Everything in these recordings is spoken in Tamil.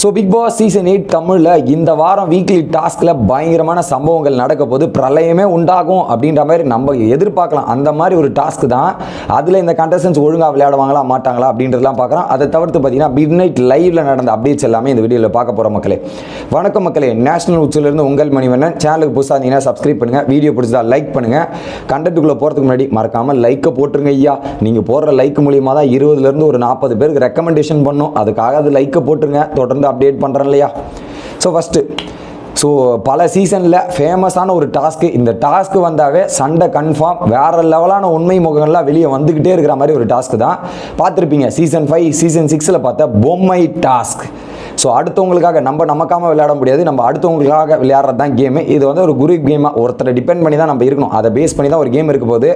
So Bigg Boss season eight தமிழில் இந்த வாரம் வீக்லி டாஸ்கில் பயங்கரமான சம்பவங்கள் நடக்க போது பிரளயமே உண்டாகும் அப்படின்ற மாதிரி நம்ம எதிர்பார்க்கலாம். அந்த மாதிரி ஒரு டாஸ்க் தான். அதில் இந்த கண்டஸ்டன்ஸ் ஒழுங்காக விளையாடுவாங்களா மாட்டாங்களா அப்படின்றதெல்லாம் பார்க்குறோம். அதை தவிர்த்து பார்த்தீங்கன்னா மிட் நைட் லைவில் நடந்த அப்டேட்ஸ் எல்லாமே இந்த வீடியோவில் பார்க்க போகிற மக்களே. வணக்கம் மக்களே. நேஷனல் உச்சிலிருந்து உங்கள் மணிவண்ணன். சேனலுக்கு புதுசாக இருந்தீங்கன்னா சப்ஸ்கிரைப் பண்ணுங்கள் வீடியோ பிடிச்சதா லைக் பண்ணுங்கள் கண்டென்ட்டுக்குள்ளே போகிறதுக்கு முன்னாடி மறக்காமல் லைக்கை போட்டுருங்க ஐயா. நீங்கள் போடுற லைக் மூலியமாக தான் இருபதுலேருந்து ஒரு நாற்பது பேருக்கு ரெக்கமெண்டேஷன் பண்ணும். அதுக்காக அது லைக்கை போட்டுருங்க. தொடர்ந்து அப்டேட் பண்ணுறேன் இல்லையா? ஸோ ஃபஸ்ட்டு ஸோ பல சீசனில் ஃபேமஸான ஒரு டாஸ்க்கு இந்த டாஸ்க்கு வந்தாவே சண்டை கன்ஃபார்ம் வேற லெவலான உண்மை முகங்கள்லாம் வெளியே வந்துக்கிட்டே இருக்கிற மாதிரி ஒரு டாஸ்க்கு தான். பார்த்துருப்பீங்க சீசன் ஃபைவ் சீசன் சிக்ஸில் பார்த்தா பொம்மை டாஸ்க் ஸோ அடுத்தவங்களுக்காக நம்ம நமக்காம விளையாட முடியாது. நம்ம அடுத்தவங்களுக்காக விளையாடுறது தான் கேமு இது வந்து ஒரு குரூப் கேமாக ஒருத்தரை டிபெண்ட் பண்ணி தான் நம்ம இருக்கணும். அதை பேஸ் பண்ணி தான் ஒரு கேம் இருக்க போகுது.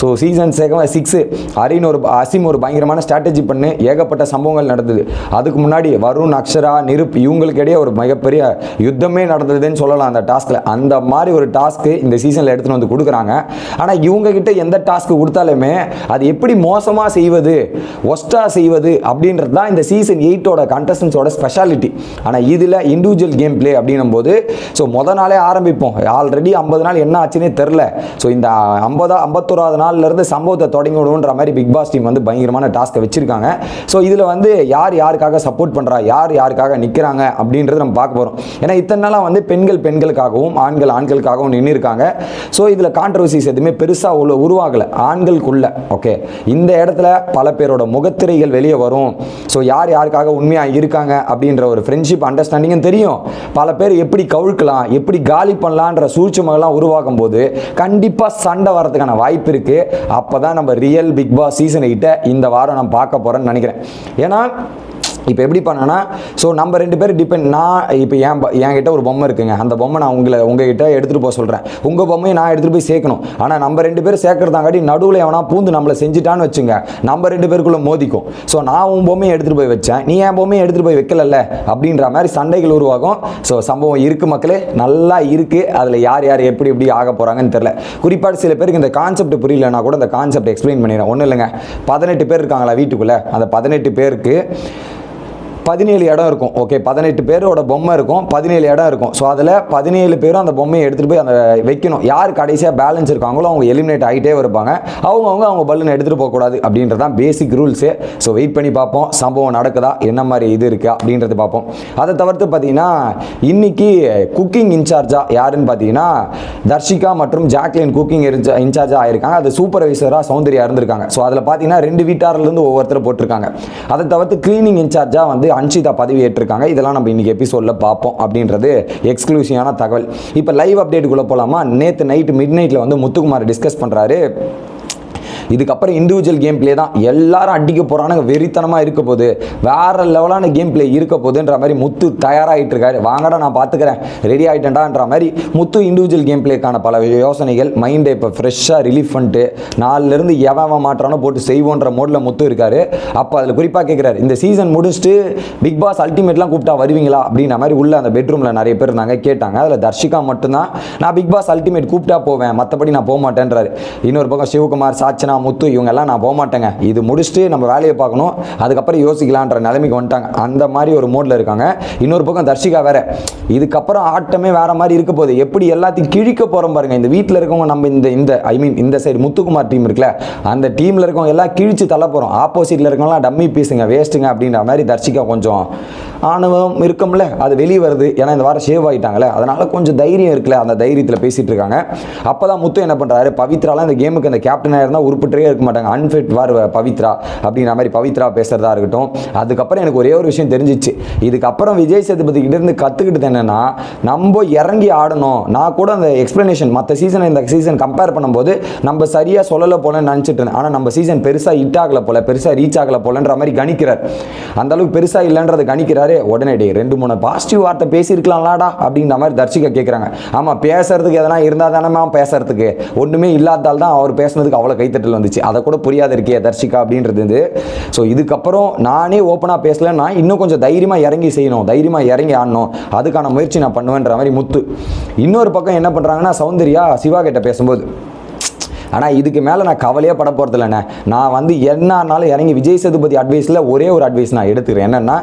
ஸோ சீசன் சேகம் சிக்ஸு அரின் ஒரு அசிம் ஒரு பயங்கரமான ஸ்ட்ராட்டஜி பண்ணு. ஏகப்பட்ட சம்பவங்கள் நடந்தது. அதுக்கு முன்னாடி வருண் அக்ஷரா நிருப் இவங்களுக்கு இடையே ஒரு மிகப்பெரிய யுத்தமே நடந்ததுன்னு சொல்லலாம் அந்த டாஸ்கில் அந்த மாதிரி ஒரு டாஸ்க்கு இந்த சீசனில் எடுத்துகிட்டு வந்து கொடுக்குறாங்க. ஆனால் இவங்க கிட்ட எந்த டாஸ்க்கு கொடுத்தாலுமே அது எப்படி மோசமாக செய்வது ஒஸ்ட்டாக செய்வது அப்படின்றது தான் இந்த சீசன் எயிட்டோட கண்டஸ்டன்ஸோட மென்டாலிட்டி ஆனால் இதில் இண்டிவிஜுவல் கேம் பிளே அப்படின்னும் போது ஸோ முத நாளே ஆரம்பிப்போம். ஆல்ரெடி ஐம்பது நாள் என்ன ஆச்சுன்னே தெரில ஸோ இந்த ஐம்பதா ஐம்பத்தோராவது நாள்லேருந்து சம்பவத்தை தொடங்கி விடுன்ற மாதிரி பிக் பாஸ் டீம் வந்து பயங்கரமான டாஸ்க்கை வச்சிருக்காங்க. ஸோ இதில் வந்து யார் யாருக்காக சப்போர்ட் பண்ணுறா யார் யாருக்காக நிற்கிறாங்க அப்படின்றது நம்ம பார்க்க போகிறோம் ஏன்னா இத்தனை நாளாக வந்து பெண்கள் பெண்களுக்காகவும் ஆண்கள் ஆண்களுக்காகவும் நின்று இருக்காங்க ஸோ இதில் கான்ட்ரவர்சிஸ் எதுவுமே பெருசாக உள்ள உருவாகலை. ஆண்களுக்குள்ள ஓகே இந்த இடத்துல பல பேரோட முகத்திரைகள் வெளியே வரும். ஸோ யார் யாருக்காக உண்மையாக இருக்காங்க அப்படின்னு அப்படின்ற ஒரு ஃப்ரெண்ட்ஷிப் அண்டர்ஸ்டாண்டிங்கும் தெரியும். பல பேர் எப்படி கவுழ்க்கலாம் எப்படி காலி பண்ணலான்ற சூழ்ச்சிமெல்லாம் உருவாக்கும் போது கண்டிப்பாக சண்டை வரதுக்கான வாய்ப்பு இருக்குது அப்போ தான் நம்ம ரியல் பிக் பாஸ் சீசன் எயிட்டை இந்த வாரம் நான் பார்க்க போகிறேன்னு நினைக்கிறேன். ஏன்னா இப்போ எப்படி பண்ணேன்னா ஸோ நம்ம ரெண்டு பேரும் டிபெண்ட் நான் இப்போ என் ப- என்கிட்ட ஒரு பொம்மை இருக்குங்க. அந்த பொம்மை நான் உங்களை உங்ககிட்ட எடுத்துகிட்டு போக சொல்கிறேன் உங்கள் பொம்மையை நான் எடுத்துகிட்டு போய் சேர்க்கணும். ஆனால் நம்ம ரெண்டு பேரும் சேர்க்கறதாங்காட்டி நடுவில் எவனா பூந்து நம்மளை செஞ்சுட்டான்னு வச்சுங்க நம்ம ரெண்டு பேருக்குள்ளே மோதிக்கும். ஸோ நான் உன் பொம்மையை எடுத்துகிட்டு போய் வச்சேன். நீ என் பொம்மையை எடுத்துகிட்டு போய் வைக்கலல்ல? அப்படின்ற மாதிரி சண்டைகள் உருவாகும். ஸோ சம்பவம் இருக்குது மக்களே. நல்லா இருக்குது அதில் யார் யார் எப்படி எப்படி ஆக போகிறாங்கன்னு தெரில குறிப்பாக சில பேருக்கு இந்த கான்செப்ட் புரியலன்னா கூட இந்த கான்செப்ட் எக்ஸ்பிளைன் பண்ணிடுறேன். ஒன்றும் இல்லைங்க. பதினெட்டு பேர் இருக்காங்களா வீட்டுக்குள்ளே? அந்த பதினெட்டு பேருக்கு பதினேழு இடம் இருக்கும். ஓகே பதினெட்டு பேரோட பொம்மை இருக்கும். பதினேழு இடம் இருக்கும். ஸோ அதில் பதினேழு பேரும் அந்த பொம்மையை எடுத்துகிட்டு போய் அந்த வைக்கணும். யார் கடைசியாக பேலன்ஸ் இருக்காங்களோ அவங்க எலிமினேட் ஆகிட்டே இருப்பாங்க. அவங்கவுங்க அவங்க பல்லுன்னு எடுத்துகிட்டு போகக்கூடாது அப்படின்றதான் பேசிக் ரூல்ஸு ஸோ வெயிட் பண்ணி பார்ப்போம். சம்பவம் நடக்குதா? என்ன மாதிரி இது இருக்குது அப்படின்றது பார்ப்போம். அதை தவிர்த்து பார்த்தீங்கன்னா இன்றைக்கி குக்கிங் இன்சார்ஜாக யாருன்னு பார்த்தீங்கன்னா தர்ஷிகா மற்றும் ஜாக்லின் குக்கிங் இன்சார்ஜாக ஆயிருக்காங்க. அது சூப்பர்வைசராக சௌந்தர்யா இருந்திருக்காங்க. ஸோ அதில் பார்த்தீங்கன்னா ரெண்டு வீட்டாரிலேருந்து ஒவ்வொருத்தர் போட்டிருக்காங்க. அதை தவிர்த்து க்ளீனிங் இன்சார்ஜாக வந்து அன்ஷிதா பதவியேற்றிருக்காங்க இதெல்லாம் நம்ம இன்றைக்கி எபிசோடில் பார்ப்போம் அப்படின்றது எக்ஸ்க்ளூசிவான தகவல். இப்போ லைவ் அப்டேட்டுக்குள்ளே போகலாமா நேற்று நைட்டு மிட் நைட்டில் வந்து முத்துக்குமார் டிஸ்கஸ் பண்ணுறாரு இதுக்கப்புறம் இண்டிவிஜுவல் கேம் பிளே தான். எல்லாரும் அடிக்க போகிறானுங்க வெறித்தனமாக இருக்க போகுது. வேற லெவலான கேம் பிளே இருக்க போகுதுன்ற மாதிரி முத்து தயாராகிட்டு இருக்காரு. வாங்கடா நான் பார்த்துக்கிறேன் ரெடி ஆகிட்டேன்டான்ற மாதிரி முத்து இண்டிவிஜுவல் கேம் பிளேக்கான பல யோசனைகள் மைண்டை இப்போ ஃப்ரெஷ்ஷாக ரிலீஃப் பண்ணிட்டு நாலுலேருந்து எவன் எவன் மாற்றானோ போட்டு செய்வோன்ற மோடில் முத்து இருக்காரு. அப்போ அதில் குறிப்பாக கேட்குறாரு இந்த சீசன் முடிச்சுட்டு பிக் பாஸ் அல்டிமேட்லாம் கூப்பிட்டா வருவீங்களா? அப்படின்ற மாதிரி உள்ள அந்த பெட்ரூமில் நிறைய பேர் இருந்தாங்க கேட்டாங்க. அதில் தர்ஷிகா மட்டும்தான் நான் பிக் பாஸ் அல்டிமேட் கூப்பிட்டா போவேன். மற்றபடி நான் போக மாட்டேன்றாரு இன்னொரு பக்கம் சிவகுமார் சாச்சனா முத்து இவங்க எல்லாம் நான் போக மாட்டேங்க இது முடிச்சுட்டு நம்ம வேலையை பார்க்கணும். அதுக்கப்புறம் யோசிக்கலான்ற நிலைமைக்கு வந்துட்டாங்க. அந்த மாதிரி ஒரு மோடில் இருக்காங்க. இன்னொரு பக்கம் தர்ஷிகா வேற. இதுக்கப்புறம் ஆட்டமே வேற மாதிரி இருக்க போகுது. எப்படி எல்லாத்தையும் கிழிக்க போகிறோம் பாருங்க. இந்த வீட்டில் இருக்கவங்க நம்ம இந்த இந்த ஐ மீன் இந்த சைடு முத்துக்குமார் டீம் இருக்குல்ல அந்த டீமில் இருக்கவங்க எல்லாம் கிழிச்சு தள்ள போகிறோம் ஆப்போசிட்டில் இருக்கவங்களாம் டம்மி பீஸுங்க வேஸ்ட்டுங்க அப்படின்ற மாதிரி தர்ஷிகா கொஞ்சம் ஆணவம் இருக்கும்ல. அது வெளியே வருது. ஏன்னா இந்த வாரம் ஷேவ் ஆகிட்டாங்களே அதனால் கொஞ்சம் தைரியம் இருக்குல்ல. அந்த தைரியத்தில் பேசிகிட்டு இருக்காங்க. அப்போ தான் முத்து என்ன பண்ணுறாரு பவித்ராலாம் இந்த கேமுக்கு அந்த கேப்டனாக இருந்தால் உருப்பிட்டே இருக்க மாட்டாங்க. அன்ஃபிட் வார் பவித்ரா அப்படின்ற மாதிரி பவித்ரா பேசுறதா இருக்கட்டும். அதுக்கப்புறம் எனக்கு ஒரே ஒரு விஷயம் தெரிஞ்சிச்சு. இதுக்கப்புறம் விஜய் சேதுபதி இருந்து கற்றுக்கிட்டது என்னென்னா நம்ம இறங்கி ஆடணும். நான் கூட அந்த எக்ஸ்பிளனேஷன் மற்ற சீசனை இந்த சீசன் கம்பேர் பண்ணும்போது நம்ம சரியாக சொல்லலை போலன்னு நினச்சிட்டு இருந்தேன். ஆனால் நம்ம சீசன் பெருசாக ஹிட் ஆகலை போல பெருசாக ரீச் ஆகலை போலன்ற மாதிரி கணிக்கிறார். அந்த அளவுக்கு பெருசாக இல்லைன்றதை கணிக்கிறாரு. உடனே டே ரெண்டு மூணு பாசிட்டிவ் வார்த்தை பேசியிருக்கலாம்லாடா அப்படின்ற மாதிரி தர்ஷிகா கேட்குறாங்க ஆமாம் பேசுறதுக்கு எதனா இருந்தால் தானே பேசுறதுக்கு. ஒன்றுமே இல்லாதால் தான் அவர் பேசுனதுக்கு அவ்வளோ கைத்தட்டல வந்துச்சு. அதை கூட புரியாத இருக்கே தர்ஷிகா அப்படின்றது வந்து. ஸோ இதுக்கப்புறம் நானே ஓப்பனாக பேசலன்னா இன்னும் கொஞ்சம் தைரியமாக இறங்கி செய்யணும். தைரியமாக இறங்கி ஆடணும். அதுக்கான முயற்சி நான் பண்ணுவேன்ற மாதிரி முத்து. இன்னொரு பக்கம் என்ன பண்ணுறாங்கன்னா சௌந்தர்யா சிவா கிட்ட பேசும்போது ஆனால் இதுக்கு மேலே நான் கவலையே பட போகிறதில்லண்ணே நான் வந்து என்னன்னாலும் இறங்கி விஜய் சேதுபதி அட்வைஸில் ஒரே ஒரு அட்வைஸ் நான் எடுத்துக்கிறேன். என்னென்னா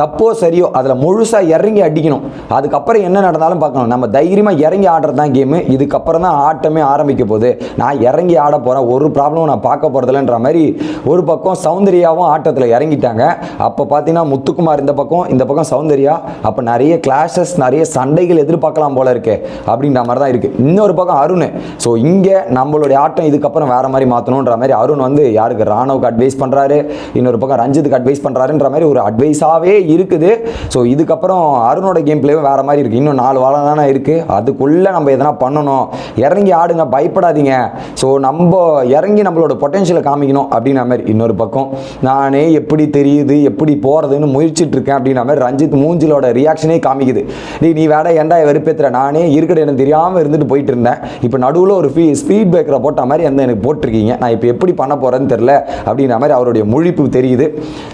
தப்போ சரியோ அதில் முழுசாக இறங்கி அடிக்கணும். அதுக்கப்புறம் என்ன நடந்தாலும் பார்க்கணும். நம்ம தைரியமாக இறங்கி ஆடுறது தான் கேமு இதுக்கப்புறம் தான் ஆட்டமே ஆரம்பிக்க போகுது. நான் இறங்கி ஆட போகிறேன் ஒரு ப்ராப்ளமும் நான் பார்க்க போகிறதில்லன்ற மாதிரி ஒரு பக்கம் சௌந்தர்யாவும் ஆட்டத்தில் இறங்கிட்டாங்க. அப்போ பார்த்தீங்கன்னா முத்துக்குமார் இந்த பக்கம் இந்த பக்கம் சௌந்தர்யா. அப்போ நிறைய கிளாஷஸ் நிறைய சண்டைகள் எதிர்பார்க்கலாம் போல இருக்கு அப்படின்ற மாதிரி தான் இருக்குது இன்னொரு பக்கம் அருண். ஸோ இங்கே நம்மளுடைய ஆட்டம் இதுக்கப்புறம் வேற மாதிரி மாற்றணுன்ற மாதிரி அருண் வந்து யாருக்கு ராணுவுக்கு அட்வைஸ் பண்ணுறாரு இன்னொரு பக்கம் ரஞ்சித்துக்கு அட்வைஸ் பண்ணுறாருன்ற மாதிரி ஒரு அட்வைஸாகவே இருக்குது. ஸோ இதுக்கப்புறம் அருணோட கேம் பிளேவும் வேற மாதிரி இருக்குது இன்னும் நாலு வாரம் தானே இருக்குது அதுக்குள்ளே நம்ம எதனா பண்ணணும். இறங்கி ஆடுங்க பயப்படாதீங்க. ஸோ நம்ம இறங்கி நம்மளோட பொட்டென்ஷியலை காமிக்கணும் அப்படின்ற மாதிரி இன்னொரு பக்கம். நானே எப்படி தெரியுது எப்படி போகிறதுன்னு முயற்சிட்டு இருக்கேன் அப்படின்ற மாதிரி ரஞ்சித் மூஞ்சிலோட ரியாக்ஷனே காமிக்குது. நீ நீ வேட ஏன்டா வெறுப்பேற்றுற நானே இருக்கட எனக்கு தெரியாமல் இருந்துட்டு போயிட்டு இருந்தேன். இப்போ நடுவில் ஒரு ஃபீ ஸ்பீட் பிரேக்கரை போட்ட மாதிரி அந்த எனக்கு போட்டிருக்கீங்க. நான் இப்போ எப்படி பண்ண போகிறேன்னு தெரில அப்படின்ற மாதிரி அவருடைய முழிப்பு தெரியுது.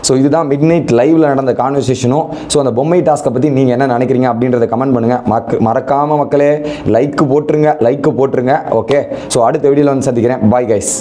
ஸோ இதுதான் மிட் நைட் லைவில் நடந்த கான்வர்சேஷனும் ஸோ அந்த பொம்மை டாஸ்க்கை பற்றி நீங்கள் என்ன நினைக்கிறீங்க அப்படின்றத கமெண்ட் பண்ணுங்கள் மக்க மறக்காமல் மக்களே லைக்கு போட்டுருங்க லைக்கு போட்டுருங்க. ஓகே ஸோ அடுத்த வீடியோவில் வந்து சந்திக்கிறேன். Bye guys